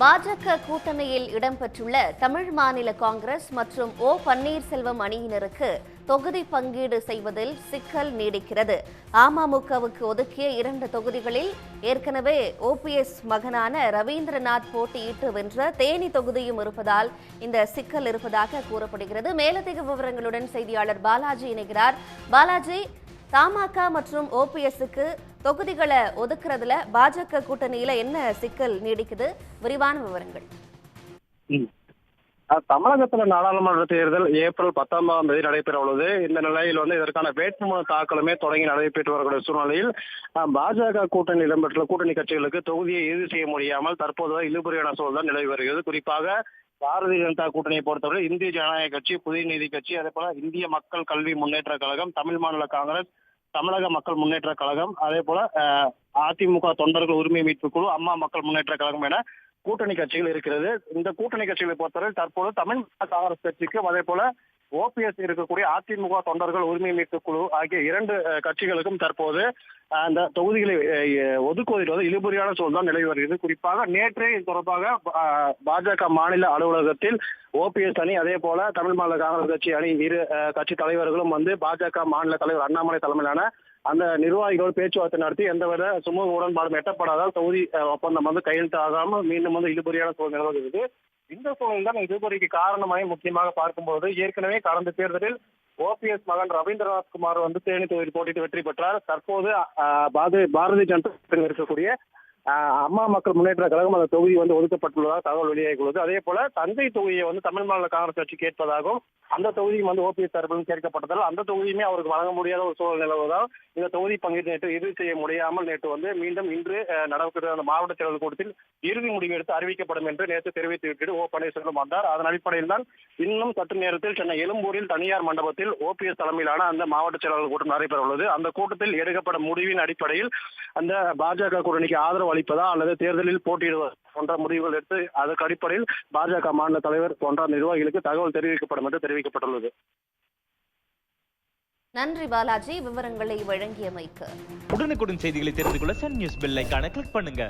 பாஜக கூட்டணியில் இடம்பெற்றுள்ள தமிழ் மாநில காங்கிரஸ் மற்றும் ஓ பன்னீர்செல்வம் அணியினருக்கு தொகுதி பங்கீடு செய்வதில் சிக்கல் நீடிக்கிறது. அமமுகவுக்கு ஒதுக்கிய இரண்டு தொகுதிகளில் ஏற்கனவே ஓபிஎஸ் மகனான ரவீந்திரநாத் போட்டியிட்டு வென்ற தேனி தொகுதியும் இருப்பதால் இந்த சிக்கல் இருப்பதாக கூறப்படுகிறது. மேலதிக விவரங்களுடன் செய்தியாளர் பாலாஜி இணைகிறார். பாலாஜி தமாக மற்றும் ஓபிஎஸ்க்கு தொகுதிகளை ஒதுக்குறதுல பாஜக கூட்டணியில என்ன சிக்கல் நீடிக்குது? விரிவான விவரங்கள். தமிழகத்துல நாடாளுமன்ற தேர்தல் ஏப்ரல் பத்தொன்பதாம் தேதி நடைபெற உள்ளது. இந்த நிலையில் வந்து இதற்கான வேட்புமனு தாக்கலுமே தொடங்கி நடைபெற்று வரக்கூடிய சூழ்நிலையில் பாஜக கூட்டணி இடம்பெற்றுள்ள கூட்டணி கட்சிகளுக்கு தொகுதியை இறுதி செய்ய முடியாமல் தற்போது இழுபறியான சூழல் நிலவி வருகிறது. குறிப்பாக பாரதிய ஜனதா கூட்டணியை பொறுத்தவரை இந்திய ஜனநாயக கட்சி புதிய நீதி கட்சி அதே போல இந்திய மக்கள் கல்வி முன்னேற்ற கழகம் தமிழ் மாநில காங்கிரஸ் தமிழக மக்கள் முன்னேற்ற கழகம் அதே போல அதிமுக தொண்டர்கள் உரிமை மீட்பு குழு அம்மா மக்கள் முன்னேற்ற கழகம் என கூட்டணி கட்சிகள் இருக்கிறது. இந்த கூட்டணி கட்சிகளை பொறுத்தவரை தற்போது தமிழ் காங்கிரஸ் கட்சிக்கும் அதே போல ஓபிஎஸ் இருக்கக்கூடிய அதிமுக தொண்டர்கள் உரிமை மீட்பு குழு ஆகிய இரண்டு கட்சிகளுக்கும் தற்போது அந்த தொகுதிகளை ஒதுக்குவதில் வந்து இழுபறியான சூழல் தான் நிலவி வருகிறது. குறிப்பாக நேற்றே இது தொடர்பாக பாஜக மாநில அலுவலகத்தில் ஓபிஎஸ் அணி அதே போல தமிழ் மாநில காங்கிரஸ் கட்சி அணி இரு கட்சி தலைவர்களும் வந்து பாஜக மாநில தலைவர் அண்ணாமலை தலைமையிலான அந்த நிர்வாகிகளோடு பேச்சுவார்த்தை நடத்தி எந்தவித சுமூக உடன்பாடும் எட்டப்படாதால் தொகுதி ஒப்பந்தம் வந்து கையெழுத்தாகாமல் மீண்டும் வந்து இழுபறியான சூழல் நிலவுகிறது இந்த சூழல் தான் இழுபறிக்கு காரணமாய் முக்கியமாக பார்க்கும்போது ஏற்கனவே கடந்த தேர்தலில் ஓபிஎஸ் மகன் ரவீந்திரநாத் குமார் வந்து தேனி தொகுதியில் போட்டியிட்டு வெற்றி பெற்றார். தற்போது பாரதிய ஜனதா இருக்கக்கூடிய அம்மா மக்கள் முன்னேற்ற கழகம் அந்த தொகுதி வந்து ஒதுக்கப்பட்டுள்ளதாக தகவல் வெளியாகியுள்ளது. அதே போல தந்தை தொகுதியை வந்து தமிழ் மாநில காங்கிரஸ் கட்சி கேட்பதாகவும் அந்த தொகுதியும் வந்து ஓபிஎஸ் தரப்பிலும் கேட்கப்பட்டதால் அந்த தொகுதியுமே அவருக்கு வழங்க முடியாத ஒரு சூழல் நிலவுவதால் இந்த தொகுதி பங்கீடு நேற்று இறுதி செய்ய முடியாமல் நேற்று வந்து மீண்டும் இன்று நடக்கிற அந்த மாவட்ட செயலர் கூட்டத்தில் இறுதி முடிவு எடுத்து அறிவிக்கப்படும் என்று நேற்று தெரிவித்து விட்டு ஓ. பன்னீர்செல்வம் வந்தார். அதன் அடிப்படையில் தான் இன்னும் சற்று நேரத்தில் சென்னை எழும்பூரில் தனியார் மண்டபத்தில் ஓபிஎஸ் தலைமையிலான அந்த மாவட்ட செயலாளர் கூட்டம் நடைபெற உள்ளது அந்த கூட்டத்தில் எடுக்கப்படும் முடிவின் அடிப்படையில் அந்த பாஜக கூட்டணிக்கு ஆதரவு அளிப்பதா அல்லது தேர்தலில் போட்டியிடுவதா போன்ற முடிவுகள் எடுத்து அதற்கு அடிப்படையில் பாஜக மாநில தலைவர் போன்ற நிர்வாகிகளுக்கு தகவல் தெரிவிக்கப்படும் என்று தெரிவிக்கப்பட்டுள்ளது. நன்றி பாலாஜி. விவரங்களை வழங்கியமைக்கு. உடனுக்குடன் செய்திகளை தெரிந்து கொள்ள சன் நியூஸ் பெல் ஐகானை கிளிக் பண்ணுங்க.